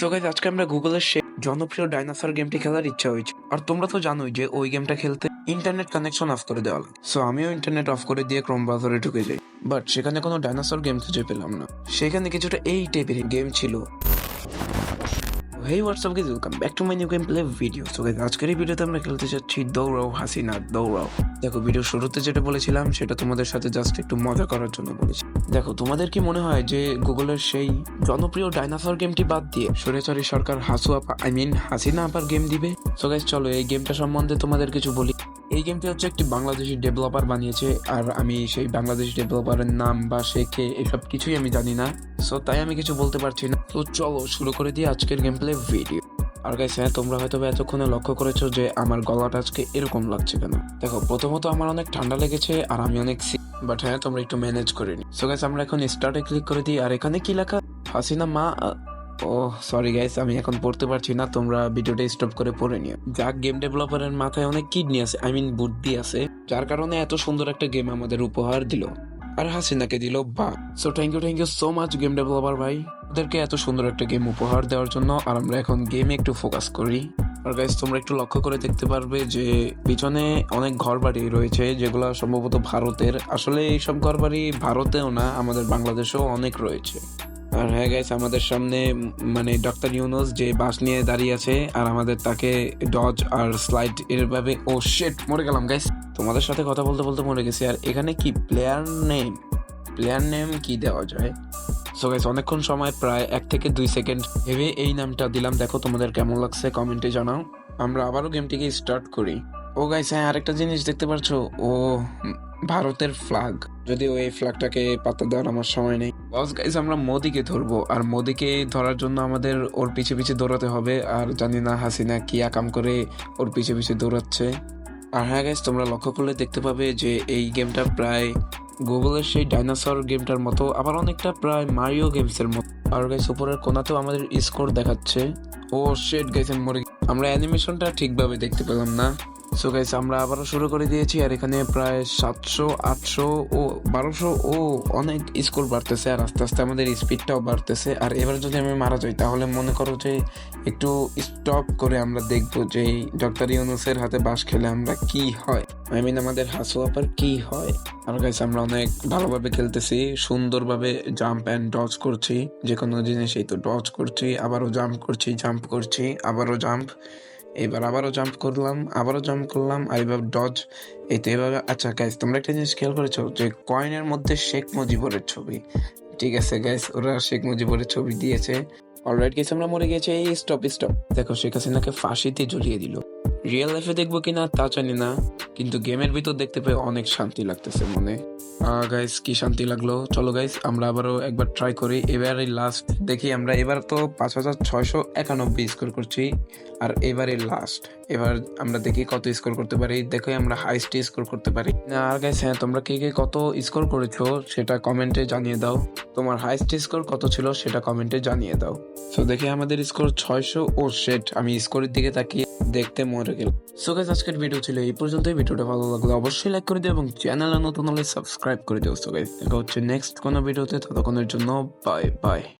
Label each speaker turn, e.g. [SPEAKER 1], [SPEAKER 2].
[SPEAKER 1] So guys আজকে আমরা গুগলের সে জনপ্রিয় ডাইনোসর গেমটি খেলার ইচ্ছা হয়েছে। আর তোমরা তো জানোই যে ওই গেমটা খেলতে ইন্টারনেট কানেকশন অফ করে দেওয়া লাগে। সো আমিও ইন্টারনেট অফ করে দিয়ে ক্রোম ব্রাউজারে ঢুকে যাই। বাট সেখানে কোনো ডাইনোসর গেম খুঁজে পেলাম না। সেখানে কিছুটা এই টাইপের গেম ছিল। Hey WhatsApp guys welcome back to my new game play video so guys আজকের এই ভিডিওতে আমরা খেলতে চাচ্ছি দৌড়াও হাসিনা দৌড়াও দেখো ভিডিও শুরুতে যেটা বলেছিলাম, সেটা তোমাদের সাথে জাস্ট একটু মজা করার জন্য বলেছি। দেখো, তোমাদের কি মনে হয় যে গুগলের সেই জনপ্রিয় ডাইনোসর গেমটি বাদ দিয়ে সরেচারি সরকার হাসু আপা আই মিন হাসিনা আপার গেম দিবে? সো গাইজ চলো, এই গেমটা সম্বন্ধে তোমাদের কিছু বলি। এই গেমটি হচ্ছে একটি বাংলাদেশি ডেভেলপার বানিয়েছে, আর আমি সেই বাংলাদেশি ডেভেলপারের নাম বা সে কে, এসব কিছুই আমি জানি না। সো তাই আমি কিছু বলতে পারছি না। তো চলো, শুরু করে দিই আজকের গেম প্লে ভিডিও আর গাইস হ্যাঁ তোমরা হয়তো এতক্ষণে লক্ষ্য করেছ যে আমার গলাটা আজকে এরকম লাগছে কেন? দেখো, প্রথমত আমার অনেক ঠান্ডা লেগেছে, আর আমি অনেক বাট হ্যাঁ তোমরা একটু ম্যানেজ করে নি সো গাইস আমরা এখন স্টার্টে ক্লিক করে দিই। আর এখানে কি লেখা? হাসিনা মা ও সরি গাইস আমি এখন পড়তে পারছি না। তোমরা ভিডিওটা স্টপ করে পড়ে নিও। যাক গেম ডেভেলপারের মাথায় অনেক কিডনি আছে। আই মিন বুদ্ধি আছে। যার কারণে এত সুন্দর একটা গেম আমাদের উপহার দিল। আর হাসিনাকে দিল বা। So thank you thank you so much game developer ভাই। ওদেরকে এত সুন্দর একটা গেম উপহার দেওয়ার জন্য। আর আমরা এখন গেমে একটু ফোকাস করি। আর গাইস তোমরা একটু লক্ষ্য করে দেখতে পারবে যে পিছনে অনেক ঘর বাড়ি রয়েছে, যেগুলো সম্ভবত ভারতের। আসলে এইসব ঘর বাড়ি ভারতেও না, আমাদের বাংলাদেশেও অনেক রয়েছে। আর হ্যাঁ গাইস আমাদের সামনে মানে ডক্টর ইউনুস যে বাস নিয়ে দাঁড়িয়ে আছে, আর আমাদের তাকে ডজ আর স্লাইড এরভাবে ও শেট মরে গেলাম গাইস তোমাদের সাথে কথা বলতে বলতে মরে গেছি। আর এখানে কি প্লেয়ার নেম প্লেয়ার নেম কি দেওয়া যায়? সো গাইস অনেকক্ষণ সময়, প্রায় এক থেকে দুই সেকেন্ড ভেবে এই নামটা দিলাম। দেখো তোমাদের কেমন লাগছে কমেন্টে জানাও। আমরা আবারও গেমটিকে স্টার্ট করি। ও গাইস হ্যাঁ আরেকটা জিনিস দেখতে পাচ্ছ? ও ভারতের ফ্ল্যাগ যদিও এই ফ্ল্যাগটাকে পাতা দেওয়ার আমার সময় নেই। বস গাইস আমরা মোদিকে ধরবো। আর মোদিকে ধরার জন্য আমাদের ওর পিছে পিছে দৌড়াতে হবে। আর জানি না হাসিনা কি আকাম করে ওর পিছে পিছে দৌড়াচ্ছে। আর হ্যাঁ গাইস তোমরা লক্ষ্য করলে দেখতে পাবে যে এই গেমটা প্রায় গুগলের সেই ডাইনোসর গেমটার মতো আবার অনেকটা প্রায় মারিও গেমসের মতো। আর গাইস উপরের কোনাতেও আমাদের স্কোর দেখাচ্ছে। ও শেড গাইস মরে আমরা অ্যানিমেশনটা ঠিকভাবে দেখতে পেলাম না। সো গাইস আমরা আবারও শুরু করে দিয়েছি আর এখানে প্রায় সাতশো, আটশো ও বারোশো ও অনেক স্কোর বাড়তেছে আর আস্তে আস্তে আমাদের স্পিডটাও বাড়তেছে। আর এবার যদি আমি মারা যাই, তাহলে মনে করো যে একটু স্টপ করে আমরা দেখব যে ডক্টর ইউনুসের হাতে বাস খেলে আমরা কি হয়। আই মিন আমাদের হাসু আপার কি হয়। আর গাইস আমরা অনেক ভালোভাবে খেলতেছি, সুন্দরভাবে জাম্প অ্যান্ড ডজ করছি যে কোনো জিনিস এই তো ডজ করছি, আবারও জাম্প করছি জাম্প করছি, আবারও জাম্প এবার আবারও জাম্প করলাম, আবারও জাম্প করলাম, আর এবার ডজ এই তো এভাবে আচ্ছা গাইস তোমরা একটা জিনিস খেয়াল করেছ যে কয়েনের মধ্যে শেখ মুজিবরের ছবি। ঠিক আছে গাইস ওরা শেখ মুজিবুরের ছবি দিয়েছে। অলরাইট গেছে আমরা মরে গেছে এই স্টপ স্টপ দেখো শেখ হাসিনাকে ফাঁসিতে ঝুলিয়ে দিল। রিয়েল লাইফে দেখব কিনা তা জানি না। কিন্তু গেমের ভিতর দেখতে পেয়ে অনেক শান্তি লাগতেছে মনে। গাইস কি শান্তি লাগল? চলো গাইস আমরা আবারও একবার ট্রাই করি। এবারে লাস্ট দেখি আমরা, এবার তো পাঁচ হাজার ছয়শো একানব্বই স্কোর করছি, আর এবারে লাস্ট এবার আমরা দেখি কত স্কোর করতে পারি। দেখো আমরা হাইস্ট স্কোর করতে পারি। আর গাইস হ্যাঁ তোমরা কে কে কত স্কোর করেছ সেটা কমেন্টে জানিয়ে দাও। তোমার হাইস্ট স্কোর কত ছিল সেটা কমেন্টে জানিয়ে দাও। তো দেখি আমাদের স্কোর ছয়শো ও সেট আমি স্কোরের দিকে তাকিয়ে দেখতে মরে গেল সো আজকের ভিডিও ছিল এই পর্যন্তই। ভিডিওটা ভালো লাগলে অবশ্যই লাইক করে দিও এবং চ্যানেলে নতুন হলে সাবস্ক্রাইব করে দিও। সো দেখা হচ্ছে নেক্সট কোনো ভিডিওতে ততক্ষণের জন্য বাই বাই